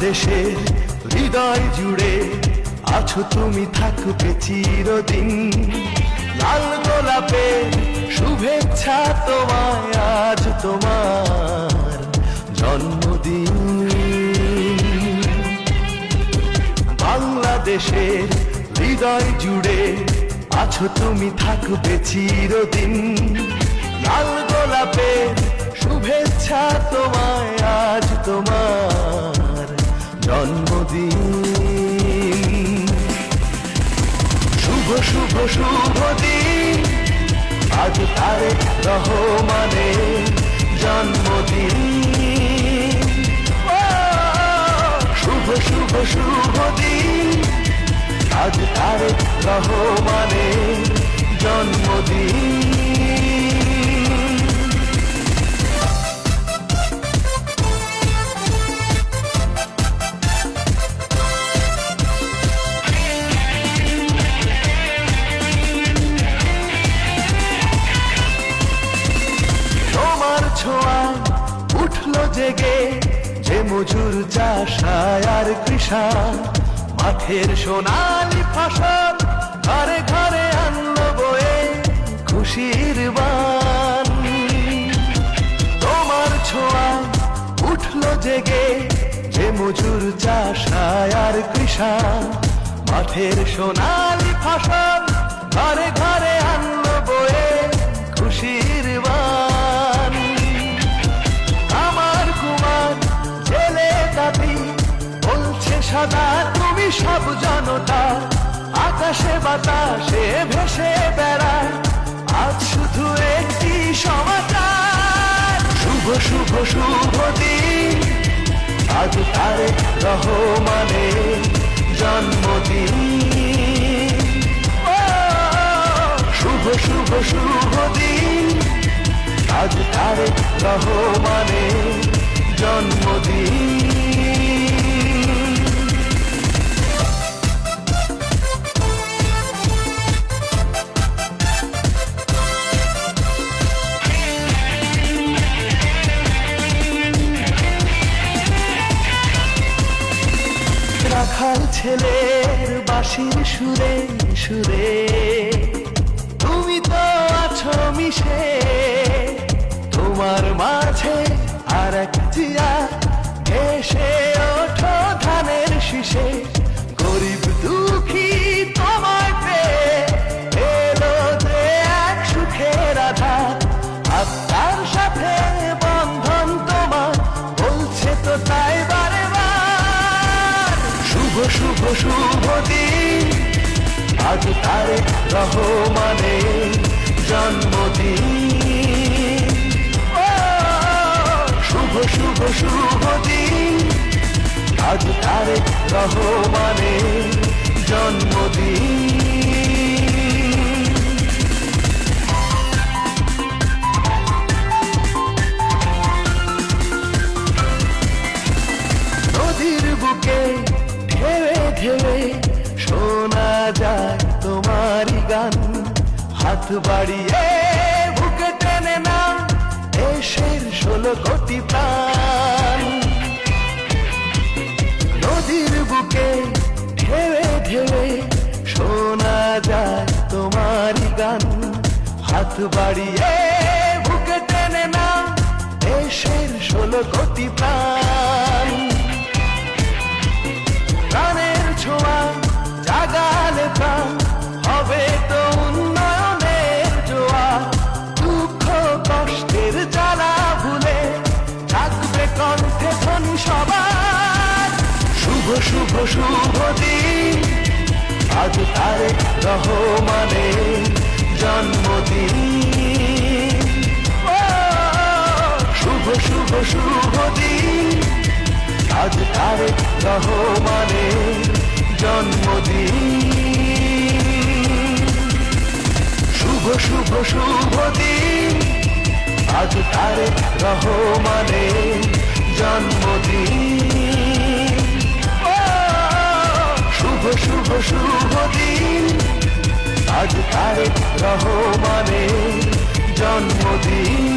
বাংলাদেশের হৃদয় জুড়ে আছো তুমি, থাকবে চিরদিন। লাল গোলাপে শুভেচ্ছা তোমায়, আজ তোমার জন্মদিন। বাংলাদেশের হৃদয় জুড়ে আছো তুমি, থাকবে চিরদিন। লাল গোলাপে শুভেচ্ছা তোমায়, আজ তোমার জন্মদিন। শুভ শুভ শুভ দিন। আজ তারে রহমানে জন্মদিন। শুভ শুভ শুভ দিন আজ তারে রহমানে জন্মদিন। তোমার ছোঁয়া উঠল জেগে, যে মজুর চাষায় আর কৃষাণ মাঠের সোনালি ফসল ঘরে ঘরে আনলো বয়ে খুশির বান। তোমার ছোঁয়া উঠল জেগে, যে মজুর চাষায় আর কৃষাণ মাঠের সোনালি ফসল ঘরে ঘরে আনলো বয়ে খুশির সব জনতা, আকাশে বাতাসে ভেসে বেড়ায়। আজ শুধু একটি সমাচার। শুভ শুভ শুভ দিন। আজ তারে রহমানে জন্মদিন। শুভ শুভ শুভ দিন। আজ তারে রহমানে জন্মদিন। ছেলের বাসির সুরে সুরে। তুমি তো আছো মিশে। শুভ শুভ দিন। আজ তারে রহমানে জন্মদিন। শুভ শুভ শুভ দিন। আজ তারে রহমানে জন্মদিন। যায় তোমারই গান হাত বাড়িয়ে বুকে টেনে না দেশের ষোলো কোটি প্রাণ নদীর বুকে ঢেবে ঢেবে শোনা যায় তোমারই গান হাত বাড়িয়ে শুভ শুভ দিন। আজ তারে রহমানে জন্মদিন। শুভ শুভ শুভ দিন। আজ তারে রহমানে জন্মদিন। শুভ শুভ শুভ দিন। আজ তারে রহমানে জন্মদিন। শুভ দিন আজ তারে রহমানে জন্মদিন।